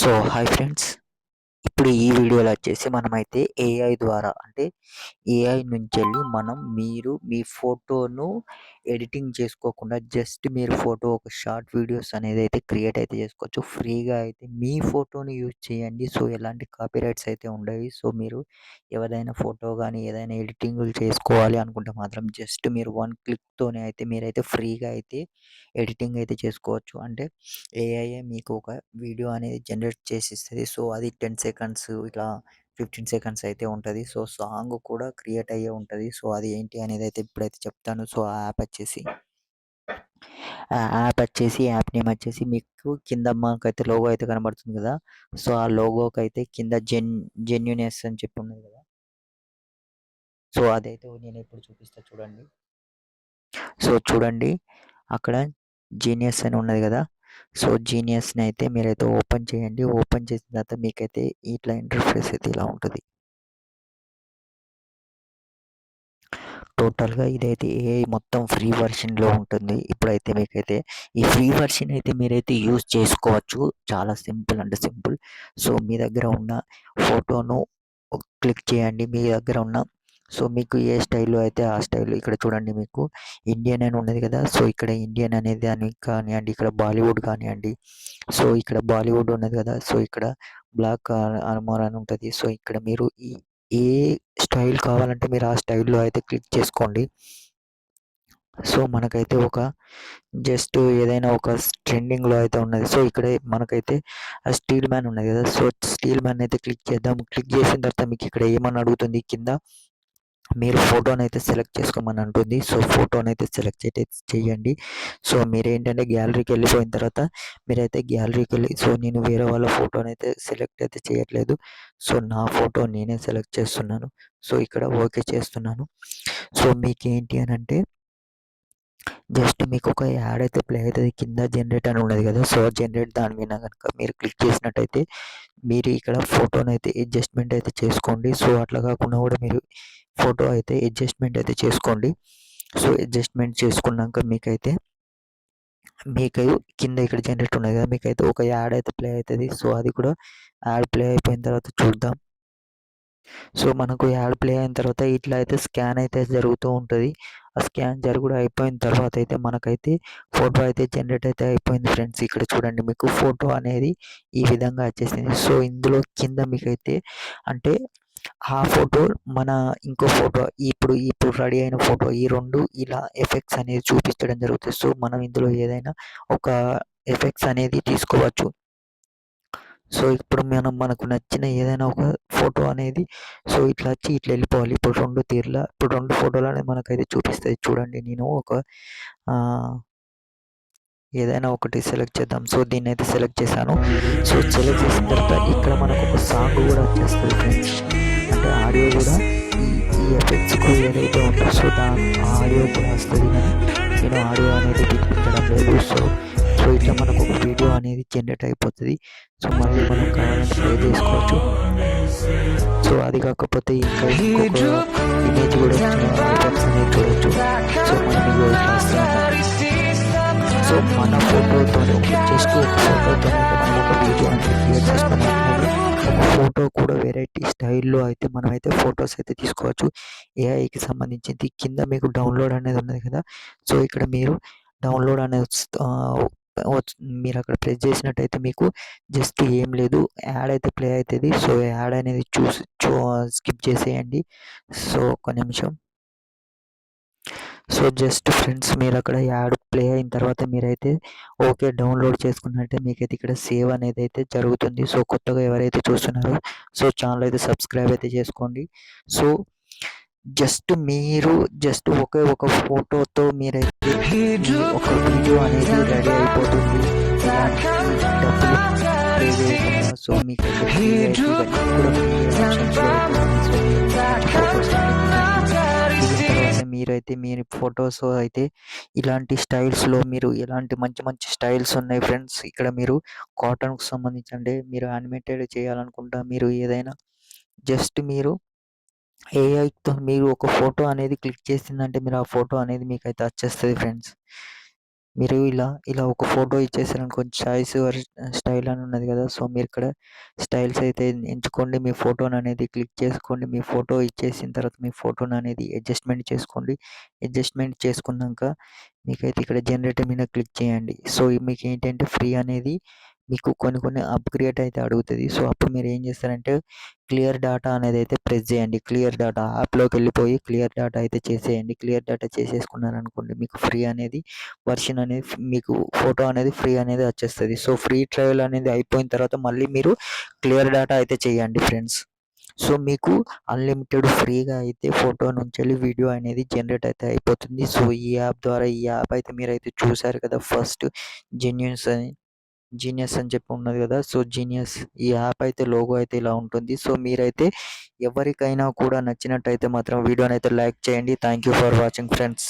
So hi friends. ఇప్పుడు ఈ వీడియోలో వచ్చేసి మనమైతే ఏఐ ద్వారా అంటే ఏఐ నుంచి వెళ్ళి మనం మీరు మీ ఫోటోను ఎడిటింగ్ చేసుకోకుండా జస్ట్ మీరు ఫోటో ఒక షార్ట్ వీడియోస్ అనేది అయితే క్రియేట్ అయితే చేసుకోవచ్చు. ఫ్రీగా అయితే మీ ఫోటోని యూజ్ చేయండి. సో ఎలాంటి కాపీరైట్స్ అయితే ఉండవు. సో మీరు ఎవరైనా ఫోటో కానీ ఏదైనా ఎడిటింగ్ చేసుకోవాలి అనుకుంటే మాత్రం జస్ట్ మీరు వన్ క్లిక్తోనే అయితే మీరైతే ఫ్రీగా అయితే ఎడిటింగ్ అయితే చేసుకోవచ్చు. అంటే ఏఐఏ మీకు ఒక వీడియో అనేది జనరేట్ చేసి ఇస్తుంది సో అది టెన్ సెకండ్స్ ఇట్లా ఫిఫ్టీన్ సెకండ్స్ అయితే ఉంటుంది. సో సాంగ్ కూడా క్రియేట్ అయ్యే ఉంటుంది. సో అది ఏంటి అనేది అయితే ఇప్పుడైతే చెప్తాను. సో ఆ యాప్ వచ్చేసి ఆ యాప్ వచ్చేసి యాప్ నేమ్ వచ్చేసి మీకు కింద మాకైతే లోగో అయితే కనబడుతుంది కదా? సో ఆ లోగోకి అయితే కింద జెన్ జెన్యునెస్ అని చెప్పి ఉన్నది కదా? సో అదైతే నేను ఇప్పుడు చూపిస్తా చూడండి. సో చూడండి. అక్కడ జీనియస్ అని ఉన్నది కదా? సో జీనియస్ని అయితే మీరైతే ఓపెన్ చేయండి. ఓపెన్ చేసిన తర్వాత మీకైతే ఇట్లా ఇంటర్ఫేస్ అయితే ఇలా ఉంటుంది. టోటల్గా ఇదైతే ఏఐ మొత్తం ఫ్రీ వర్షన్లో ఉంటుంది. ఇప్పుడైతే మీకైతే ఈ ఫ్రీ వర్షన్ అయితే మీరైతే యూజ్ చేసుకోవచ్చు. చాలా సింపుల్ అంటే సింపుల్. సో మీ దగ్గర ఉన్న ఫోటోను క్లిక్ చేయండి. మీ దగ్గర ఉన్న సో మీకు ఏ స్టైల్లో అయితే ఆ స్టైల్ ఇక్కడ చూడండి మీకు. ఇండియన్ అని ఉన్నది కదా సో ఇక్కడ ఇండియన్ అనేది అని కానివ్వండి ఇక్కడ బాలీవుడ్ కానివ్వండి సో ఇక్కడ బాలీవుడ్ ఉన్నది కదా సో ఇక్కడ బ్లాక్ ఆర్మోర్ అని ఉంటుంది. సో ఇక్కడ మీరు ఏ స్టైల్ కావాలంటే మీరు ఆ స్టైల్లో అయితే క్లిక్ చేసుకోండి. సో మనకైతే ఒక జస్ట్ ఏదైనా ఒక ట్రెండింగ్లో అయితే ఉన్నది. సో ఇక్కడ మనకైతే ఆ స్టీల్ మ్యాన్ ఉన్నది కదా సో స్టీల్ మ్యాన్ అయితే క్లిక్ చేద్దాం. క్లిక్ చేసిన తర్వాత మీకు ఇక్కడ ఏమని అడుగుతుంది కింద? మీరు ఫోటోని అయితే సెలెక్ట్ చేసుకోమని అంటుంది. సో ఫోటోని అయితే సెలెక్ట్ చేయండి సో మీరు ఏంటంటే గ్యాలరీకి వెళ్ళిపోయిన తర్వాత మీరైతే గ్యాలరీకి వెళ్ళి సో నేను వేరే వాళ్ళ ఫోటోని అయితే సెలెక్ట్ అయితే చేయట్లేదు. సో నా ఫోటో నేనే సెలెక్ట్ చేస్తున్నాను. సో ఇక్కడ ఓకే చేస్తున్నాను. సో మీకు ఏంటి అని అంటే జస్ట్ మీకు ఒక యాడ్ అయితే ప్లే అవుతుంది. కింద జనరేట్ అని ఉన్నది కదా. సో జనరేట్ దాని మీద కనుక మీరు క్లిక్ చేసినట్టయితే మీరు ఇక్కడ ఫోటోని అయితే అడ్జస్ట్మెంట్ అయితే చేసుకోండి. సో అట్లా కాకుండా కూడా మీరు ఫోటో అయితే అడ్జస్ట్మెంట్ అయితే చేసుకోండి. సో అడ్జస్ట్మెంట్ చేసుకున్నాక మీకైతే మీకు కింద ఇక్కడ జనరేట్ ఉన్నది కదా. మీకైతే ఒక యాడ్ అయితే ప్లే అవుతుంది. సో అది కూడా యాడ్ ప్లే అయిపోయిన తర్వాత చూద్దాం. సో మనకు యాడ్ ప్లే అయిన తర్వాత ఇట్లా అయితే స్కాన్ అయితే జరుగుతూ ఉంటుంది. ఆ స్కాన్ జరుగుడు అయిపోయిన తర్వాత అయితే మనకైతే ఫోటో అయితే జనరేట్ అయితే అయిపోయింది ఫ్రెండ్స్. ఇక్కడ చూడండి మీకు ఫోటో అనేది ఈ విధంగా వచ్చేసింది. సో ఇందులో కింద మీకైతే అంటే ఆ ఫోటో మన ఇంకో ఫోటో ఇప్పుడు ఇప్పుడు రెడీ అయిన ఫోటో ఈ రెండు ఇలా ఎఫెక్ట్స్ అనేది చూపించడం జరుగుతుంది. సో మనం ఇందులో ఏదైనా ఒక ఎఫెక్ట్స్ అనేది తీసుకోవచ్చు. సో ఇప్పుడు మనం మనకు నచ్చిన ఏదైనా ఒక ఫోటో అనేది సో ఇట్లా వచ్చి ఇట్లా వెళ్ళిపోవాలి. ఇప్పుడు రెండు తీర్ల ఇప్పుడు రెండు ఫోటోలు అనేది మనకైతే చూపిస్తుంది చూడండి నేను ఒక ఏదైనా ఒకటి సెలెక్ట్ చేద్దాం. సో దీన్ని అయితే సెలెక్ట్ చేశాను. సో సెలెక్ట్ చేసిన తర్వాత ఇక్కడ మనకు ఒక సాంగ్ కూడా వచ్చేస్తుంది ఫ్రెండ్స్ అంటే ఆడియో కూడా ఈ ఎఫెక్ట్స్కు ఏదైతే ఉంటుందో సో దాని ఆడియో కూడా వస్తుంది కానీ నేను ఆడియో అనేది పిలిపించడం లేదు. సో సో ఇట్లా మనకు ఒక వీడియో అనేది జనరేట్ అయిపోతుంది. సో మళ్ళీ మనం కావాలంటే ప్లే చేసుకోవచ్చు. సో అది కాకపోతే ఇంకా ఇమేజ్ కూడా ఎఫెక్ట్స్ అనేది చూడవచ్చు సో మనం సో మన ఫోటోతో జస్ట్ ఒక ఫోటోతో మనం ఒక వీడియో అనేది క్రియేట్ చేసుకున్నాం ఫోటో కూడా వెరైటీ స్టైల్లో అయితే మనం అయితే ఫొటోస్ అయితే తీసుకోవచ్చు ఏఐకి సంబంధించింది. కింద మీకు డౌన్లోడ్ అనేది ఉన్నది కదా. సో ఇక్కడ మీరు డౌన్లోడ్ అనేది మీరు అక్కడ ప్రెస్ చేసినట్టయితే మీకు జస్ట్ ఏం లేదు. యాడ్ అయితే ప్లే అవుతుంది సో యాడ్ అనేది చూసి చూ స్కిప్ చేసేయండి. సో ఒక నిమిషం. సో జస్ట్ ఫ్రెండ్స్ మీరు అక్కడ యాడ్ ప్లే అయిన తర్వాత మీరైతే ఓకే డౌన్లోడ్ చేసుకున్నట్టే మీకైతే ఇక్కడ సేవ్ అనేది అయితే జరుగుతుంది. సో కొత్తగా ఎవరైతే చూస్తున్నారో సో ఛానల్ అయితే సబ్స్క్రైబ్ అయితే చేసుకోండి. సో జస్ట్ మీరు జస్ట్ ఒకే ఒక ఫోటోతో మీరైతే ఒక వీడియో అనేది రెడీ అయిపోతుంది. డబ్బులు సో మీకు మీరైతే మీ ఫొటోస్ అయితే ఇలాంటి స్టైల్స్లో మీరు ఇలాంటి మంచి మంచి స్టైల్స్ ఉన్నాయి ఫ్రెండ్స్ ఇక్కడ మీరు కాటన్కు సంబంధించి అంటే మీరు యానిమేటెడ్ చేయాలనుకుంటా మీరు ఏదైనా జస్ట్ మీరు ఏఐతో మీరు ఒక ఫోటో అనేది క్లిక్ చేసిందంటే మీరు ఆ ఫోటో అనేది మీకైతే వచ్చేస్తుంది ఫ్రెండ్స్. మీరు ఇలా ఇలా ఒక ఫోటో ఇచ్చేసారనుకో చాయిస్ స్టైల్ అని ఉన్నది కదా సో మీరు ఇక్కడ స్టైల్స్ అయితే ఎంచుకోండి. మీ ఫోటోని అనేది క్లిక్ చేసుకోండి. మీ ఫోటో ఇచ్చేసిన తర్వాత మీ ఫోటోని అనేది అడ్జస్ట్మెంట్ చేసుకోండి. అడ్జస్ట్మెంట్ చేసుకున్నాక మీకైతే ఇక్కడ జనరేటర్ మీద క్లిక్ చేయండి. సో మీకు ఏంటంటే ఫ్రీ అనేది మీకు కొన్ని కొన్ని అప్గ్రేడ్ అయితే అడుగుతుంది. సో అప్పుడు మీరు ఏం చేస్తారంటే క్లియర్ డేటా అనేది అయితే ప్రెస్ చేయండి. క్లియర్ డేటా యాప్లోకి వెళ్ళిపోయి క్లియర్ డేటా అయితే చేసేయండి. క్లియర్ డేటా చేసేసుకున్నారు అనుకోండి మీకు ఫ్రీ అనేది వర్షన్ అనేది మీకు ఫోటో అనేది ఫ్రీ అనేది వచ్చేస్తుంది. సో ఫ్రీ ట్రయల్ అనేది అయిపోయిన తర్వాత మళ్ళీ మీరు క్లియర్ డేటా అయితే చేయండి ఫ్రెండ్స్ సో మీకు అన్లిమిటెడ్ ఫ్రీగా అయితే ఫోటో నుంచి వెళ్ళి వీడియో అనేది జనరేట్ అయితే అయిపోతుంది. సో ఈ యాప్ ద్వారా ఈ యాప్ అయితే మీరైతే చూసారు కదా ఫస్ట్ జెన్యున్స్ అని. జీనియస్ అని చెప్పి ఉన్నది కదా సో జీనియస్ ఈ యాప్ అయితే లోగో అయితే ఇలా ఉంటుంది. సో మీరైతే ఎవరికైనా కూడా నచ్చినట్టయితే మాత్రం వీడియోని అయితే లైక్ చేయండి. Thank you for watching friends